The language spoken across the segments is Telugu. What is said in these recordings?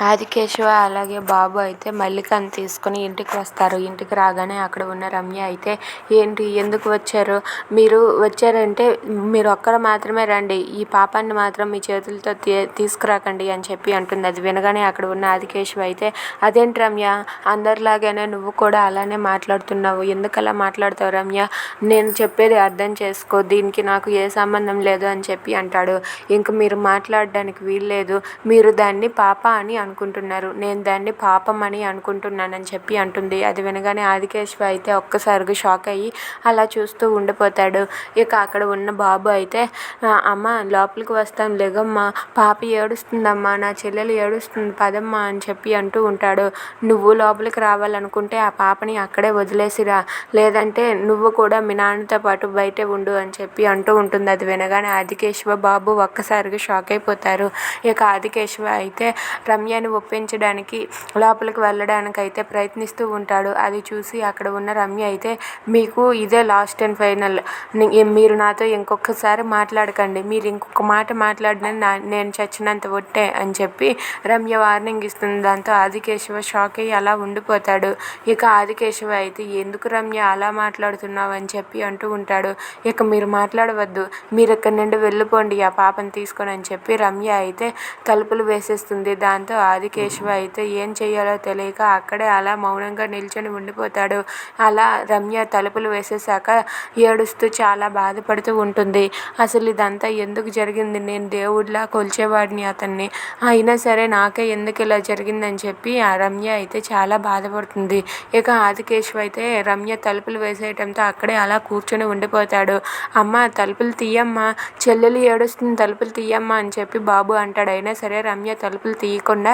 ఆదికేశవ అలాగే బాబు అయితే మల్లికను తీసుకుని ఇంటికి వస్తారు. ఇంటికి రాగానే అక్కడ ఉన్న రమ్య అయితే ఏంటి? ఎందుకు వచ్చారు? మీరు వచ్చారంటే మీరు ఒక్కరు మాత్రమే రండి. ఈ పాపాన్ని మాత్రం మీ చేతులతో తీ తీసుకురాకండి అని చెప్పి అంటుంది. అది వినగానే అక్కడ ఉన్న ఆదికేశవ అయితే అదేంటి రమ్య? అందరిలాగానే నువ్వు కూడా అలానే మాట్లాడుతున్నావు. ఎందుకు అలా మాట్లాడతావు రమ్య? నేను చెప్పేది అర్థం చేసుకో. దీనికి నాకు ఏ సంబంధం లేదు అని చెప్పి అంటాడు. ఇంక మీరు మాట్లాడడానికి వీల్లేదు. మీరు దాన్ని పాప అని అనుకుంటున్నారు. నేను దాన్ని పాపం అని అనుకుంటున్నానని చెప్పి అంటుంది. అది వినగానే ఆదికేశవ అయితే ఒక్కసారిగా షాక్ అయ్యి అలా చూస్తూ ఉండిపోతాడు. ఇక అక్కడ ఉన్న బాబు అయితే అమ్మ లోపలికి వస్తాను లేగమ్మా పాప ఏడుస్తుందమ్మా. నా చెల్లెలు ఏడుస్తుంది పదమ్మా అని చెప్పి అంటూ ఉంటాడు. నువ్వు లోపలికి రావాలనుకుంటే ఆ పాపని అక్కడే వదిలేసిరా. లేదంటే నువ్వు కూడా మీ నాన్నతో పాటు బయటే ఉండు అని చెప్పి అంటూ ఉంటుంది. అది వినగానే ఆదికేశవ బాబు ఒక్కసారిగా షాక్ అయిపోతారు. ఇక ఆదికేశవ అయితే రమ్య రమ్యని ఒప్పించడానికి లోపలికి వెళ్ళడానికి అయితే ప్రయత్నిస్తూ ఉంటాడు. అది చూసి అక్కడ ఉన్న రమ్య అయితే మీకు ఇదే లాస్ట్ అండ్ ఫైనల్ మీరు నాతో ఇంకొకసారి మాట్లాడకండి. మీరు ఇంకొక మాట మాట్లాడిన నా నేను చచ్చినంత ఒట్టే అని చెప్పి రమ్య వార్నింగ్ ఇస్తుంది. దాంతో ఆదికేశవ షాక్ అయ్యి అలా ఉండిపోతాడు. ఇక ఆదికేశవ అయితే ఎందుకు రమ్య అలా మాట్లాడుతున్నావు? అని చెప్పి అంటూ ఉంటాడు. ఇక మీరు మాట్లాడవద్దు. మీరు ఇక్కడి నుండి వెళ్ళిపోండి. ఆ పాపని తీసుకొని అని చెప్పి రమ్య అయితే తలుపులు వేసేస్తుంది. దాంతో ఆదికేశవ అయితే ఏం చేయాలో తెలియక అక్కడే అలా మౌనంగా నిల్చొని ఉండిపోతాడు. అలా రమ్య తలుపులు వేసేసాక ఏడుస్తూ చాలా బాధపడుతూ ఉంటుంది. అసలు ఇదంతా ఎందుకు జరిగింది? నేను దేవుడిలా కొలిచేవాడిని అతన్ని. అయినా సరే నాకే ఎందుకు ఇలా జరిగిందని చెప్పి ఆ రమ్య అయితే చాలా బాధపడుతుంది. ఇక ఆదికేశవ అయితే రమ్య తలుపులు వేసేయటంతో అక్కడే అలా కూర్చొని ఉండిపోతాడు. అమ్మ తలుపులు తీయమ్మా. చెల్లెలు ఏడుస్తుంది తలుపులు తీయమ్మా అని చెప్పి బాబు అంటాడు. అయినా సరే రమ్య తలుపులు తీయకుండా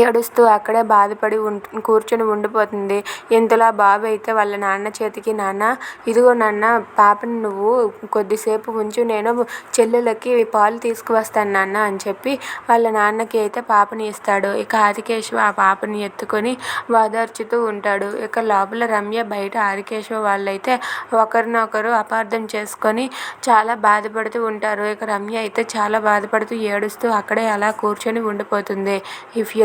ఏడుస్తూ అక్కడే బాధపడి ఉంటు కూర్చొని ఉండిపోతుంది. ఇంతలో బాబు అయితే వాళ్ళ నాన్న చేతికి నాన్న ఇదిగో నాన్న పాపని నువ్వు కొద్దిసేపు ఉంచు నేను చెల్లెలకి పాలు తీసుకువస్తాను నాన్న అని చెప్పి వాళ్ళ నాన్నకి అయితే పాపని ఇస్తాడు. ఇక ఆదికేశవ ఆ పాపని ఎత్తుకొని ఓదార్చుతూ ఉంటాడు. ఇక లోపల రమ్య బయట ఆదికేశవ వాళ్ళైతే ఒకరినొకరు అపార్థం చేసుకొని చాలా బాధపడుతూ ఉంటారు. ఇక రమ్య అయితే చాలా బాధపడుతూ ఏడుస్తూ అక్కడే అలా కూర్చొని ఉండిపోతుంది. If you